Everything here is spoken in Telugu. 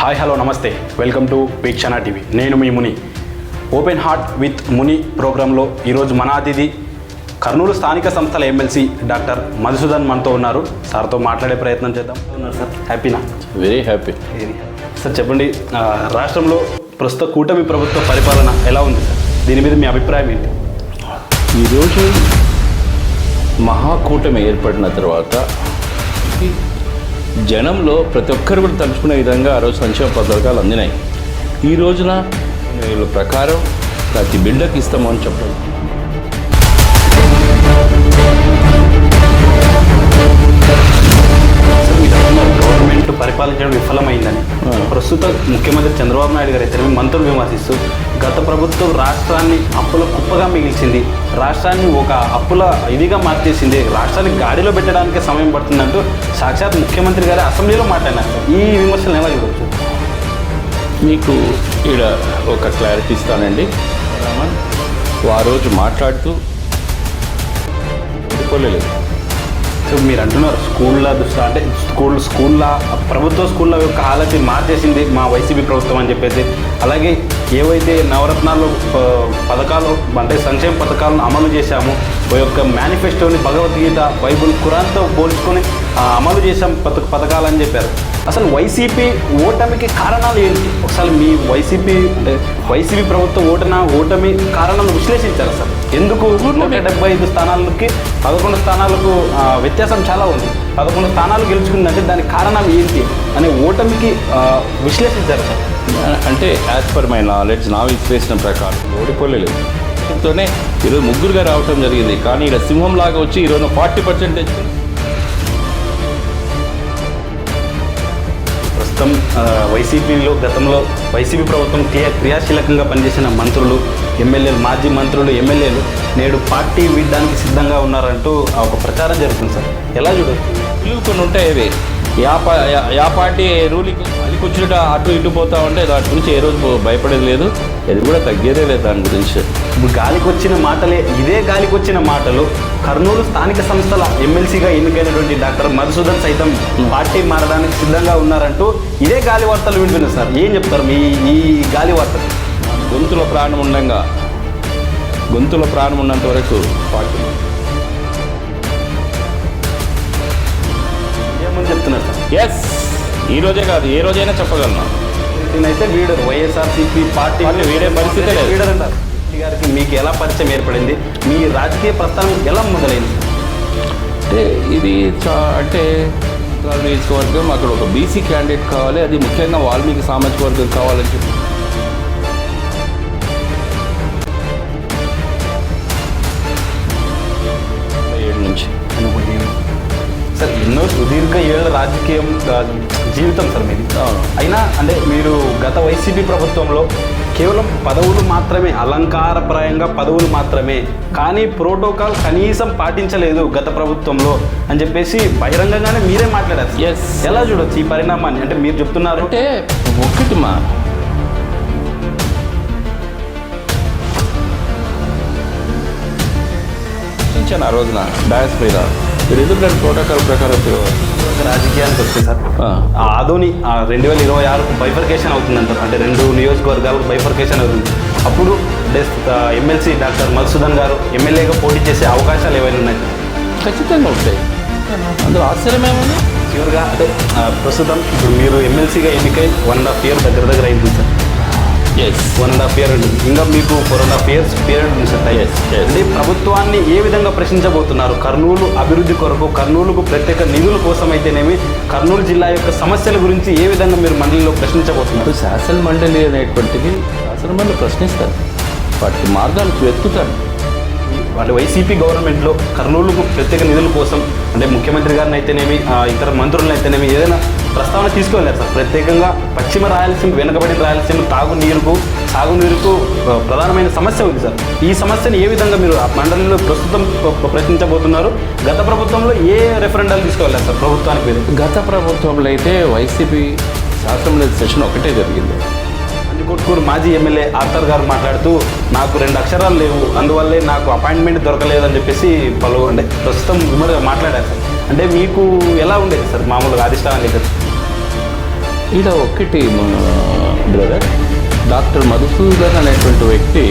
హాయ్ హలో నమస్తే. Welcome to Veekshana TV. నేను మీ ముని. ఓపెన్ హార్ట్ విత్ ముని ప్రోగ్రాంలో ఈరోజు మన అతిథి కర్నూలు స్థానిక సంస్థల ఎమ్మెల్సీ డాక్టర్ మధుసూదన్ మనతో ఉన్నారు. సార్తో మాట్లాడే ప్రయత్నం చేద్దాం. ఉన్నారు సార్. హ్యాపీనా? వెరీ హ్యాపీ సార్ చెప్పండి రాష్ట్రంలో ప్రస్తుత కూటమి ప్రభుత్వ పరిపాలన ఎలా ఉంది సార్? దీని మీద మీ అభిప్రాయం ఏంటి? ఈరోజు మహాకూటమి ఏర్పడిన తర్వాత జనంలో ప్రతి ఒక్కరు కూడా తలుచుకునే విధంగా ఆ రోజు సంక్షేమ పథకాలు అందినాయి. ఈ రోజున వీళ్ళ ప్రకారం ప్రతి బిడ్డకి ఇస్తామని చెప్పాలి. చంద్రబాబు నాయుడు గారు అయితే మంత్రులు విమర్శిస్తూ గత ప్రభుత్వం రాష్ట్రాన్ని అప్పుల కుప్పగా మిగిల్చింది. రాష్ట్రాన్ని ఒక అప్పుల ఇదిగా మార్చేసింది. రాష్ట్రాన్ని గాడిలో పెట్టడానికి సమయం పడుతుందంటూ సాక్షాత్ ముఖ్యమంత్రి గారు అసెంబ్లీలో మాట్లాడినారు. ఈ విమర్శలు ఎలా చూడవచ్చు మీకు ఇక్కడ ఒక క్లారిటీ ఇస్తానండి. ఆ రోజు మాట్లాడుతూ సో మీరు అంటున్నారు స్కూళ్ళ దుస్తా అంటే స్కూల్ స్కూళ్ళ ప్రభుత్వ స్కూళ్ళ యొక్క హాలతి మార్చేసింది మా వైసీపీ ప్రభుత్వం అని చెప్పేసి. అలాగే ఏవైతే నవరత్నాలు పథకాలు అంటే సంక్షేమ పథకాలను అమలు చేశాము ఓ యొక్క మేనిఫెస్టోని భగవద్గీత బైబుల్ ఖురాన్తో పోల్చుకొని అమలు చేశాం పథ పథకాలని చెప్పారు. అసలు వైసీపీ ఓటమికి కారణాలు ఏంటి? ఒకసారి మీ వైసీపీ అంటే వైసీపీ ప్రభుత్వ ఓటన ఓటమి కారణాలు విశ్లేషించారు సార్? ఎందుకు నూట డెబ్బై ఐదు స్థానాలకి పదకొండు స్థానాలకు వ్యత్యాసం చాలా ఉంది. పదకొండు స్థానాలు గెలుచుకుందంటే దానికి కారణం ఏంటి అనే ఓటమికి విశ్లేషించారు సార్? అంటే యాజ్ పర్ మై నాలెడ్జ్ నా విశ్లేషణ ప్రకారం ఓడిపోలేదు తోనే ఈరోజు ముగ్గురుగా రావటం జరిగింది. కానీ ఇక్కడ సింహం లాగా వచ్చి ఈరోజు ఫార్టీ పర్సెంటేజ్ ప్రభుత్వం వైసీపీలో గతంలో వైసీపీ ప్రభుత్వం క్రియా క్రియాశీలకంగా పనిచేసిన మంత్రులు ఎమ్మెల్యేలు మాజీ మంత్రులు ఎమ్మెల్యేలు నేడు పార్టీ వీడడానికి సిద్ధంగా ఉన్నారంటూ ఆ ఒక ప్రచారం జరుగుతుంది సార్. ఎలా చూడవచ్చు ఇల్లు కొన్ని ఉంటాయి అవి. యా పార్టీ రూలింగ్ అదికి వచ్చినట్టు అటు ఇటు పోతా ఉంటే దాని గురించి ఏ రోజు భయపడేది లేదు. ఇది కూడా తగ్గేదే లేదు దాని గురించి. ఇప్పుడు గాలికి వచ్చిన మాటలే ఇదే గాలికి వచ్చిన మాటలు కర్నూలు స్థానిక సంస్థల ఎమ్మెల్సీగా ఎన్నికైనటువంటి డాక్టర్ మధుసూదన్ సైతం పార్టీ మారడానికి సిద్ధంగా ఉన్నారంటూ ఇదే గాలి వార్తలు వింటున్నారు సార్. ఏం చెప్తారు మీ ఈ గాలి వార్తలు గొంతులో ప్రాణం ఉండంగా గొంతులో ప్రాణం ఉన్నంత వరకు పార్టీ చెప్తున్నారు ఎస్ ఈ రోజే కాదు ఏ రోజైనా చెప్పగలను దీనైతే వీడరు వైఎస్ఆర్సీపీ పార్టీ పార్టీ వీడే పరిస్థితే అంటారు గారికి మీకు ఎలా పరిచయం ఏర్పడింది మీ రాజకీయ ప్రస్థానం ఎలా మొదలైంది అంటే ఇది చా- అంటే నియోజకవర్గం అక్కడ ఒక బీసీ క్యాండిడేట్ కావాలి అది ముఖ్యంగా వాల్మీకి సామాజిక వర్గం కావాలని చెప్పి సుదీర్ఘ ఏళ్ళ రాజకీయం జీవితం సార్ మీది. అయినా అంటే మీరు గత వైసీపీ ప్రభుత్వంలో కేవలం పదవులు మాత్రమే అలంకారప్రాయంగా పదవులు మాత్రమే కానీ ప్రోటోకాల్ కనీసం పాటించలేదు గత ప్రభుత్వంలో అని చెప్పేసి బహిరంగంగానే మీరే మాట్లాడారు. Yes. ఎలా చూడొచ్చు ఈ పరిణామాన్ని అంటే మీరు చెప్తున్నారు అంటే ఒకటి మా ఆ రోజున డాన్స్ మీద మీరు ఎందుకు ప్రోటోకాల్ ప్రకారం పిలవాలి? రాజకీయానికి వస్తే సార్. ఆదోని రెండు వేల ఇరవై ఆరుకు బైఫర్కేషన్ అవుతుందంటారు అంటే రెండు నియోజకవర్గాలకు బైఫర్కేషన్ అవుతుంది. అప్పుడు డెస్ ఎమ్మెల్సీ డాక్టర్ మధుసూదన్ గారు ఎమ్మెల్యేగా పోటీ చేసే అవకాశాలు ఏవైనా ఉన్నాయి? ఖచ్చితంగా ఉంటాయి. అందులో ఆశ్చర్యమేముంది ష్యూర్గా అంటే ప్రస్తుతం ఇప్పుడు మీరు ఎమ్మెల్సీగా ఎన్నికై వన్ అండ్ హాఫ్ ఇయర్ దగ్గర దగ్గర అయింది sir. One and half year ఇంకా మీకు four and half years period ఉంది సార్. అంటే ప్రభుత్వాన్ని ఏ విధంగా ప్రశ్నించబోతున్నారు? కర్నూలు అభివృద్ధి కొరకు కర్నూలుకు ప్రత్యేక నిధుల కోసం అయితేనేమి కర్నూలు జిల్లా యొక్క సమస్యల గురించి ఏ విధంగా మీరు మండలిలో ప్రశ్నించబోతున్నారు? శాసన మండలి అనేటువంటిది శాసన మండలి ప్రశ్నిస్తారు. వాటికి మార్గాలు వెతుకుతారు. అంటే వైసీపీ గవర్నమెంట్లో కర్నూలుకు ప్రత్యేక నిధుల కోసం అంటే ముఖ్యమంత్రి గారిని అయితేనేమి ఇతర మంత్రులను అయితేనేమి ఏదైనా ప్రస్తావన తీసుకెళ్ళారు సార్. ప్రత్యేకంగా పశ్చిమ రాయలసీమ వెనుకబడిన రాయలసీమ తాగునీరుకు సాగునీరుకు ప్రధానమైన సమస్య ఉంది సార్. ఈ సమస్యను ఏ విధంగా మీరు ఆ మండలిలో ప్రస్తుతం ప్రశ్నించబోతున్నారు? గత ప్రభుత్వంలో ఏ రెఫరెండాలు తీసుకెళ్ళారు సార్? ప్రభుత్వానికి గత ప్రభుత్వంలో అయితే వైసీపీ శాసనమండలి సెషన్ ఒకటే జరిగింది. కొట్కూరు మాజీ ఎమ్మెల్యే ఆర్థర్ గారు మాట్లాడుతూ నాకు రెండు అక్షరాలు లేవు అందువల్లే నాకు అపాయింట్మెంట్ దొరకలేదని చెప్పేసి పలు అంటే ప్రస్తుతం విమర్శ మాట్లాడారు సార్. అంటే మీకు ఎలా ఉండేది సార్ మామూలుగా అధిష్టానం దగ్గర ఈడ ఒకటి బ్రదర్ డాక్టర్ మధుసూదన్ అనేటువంటి వ్యక్తి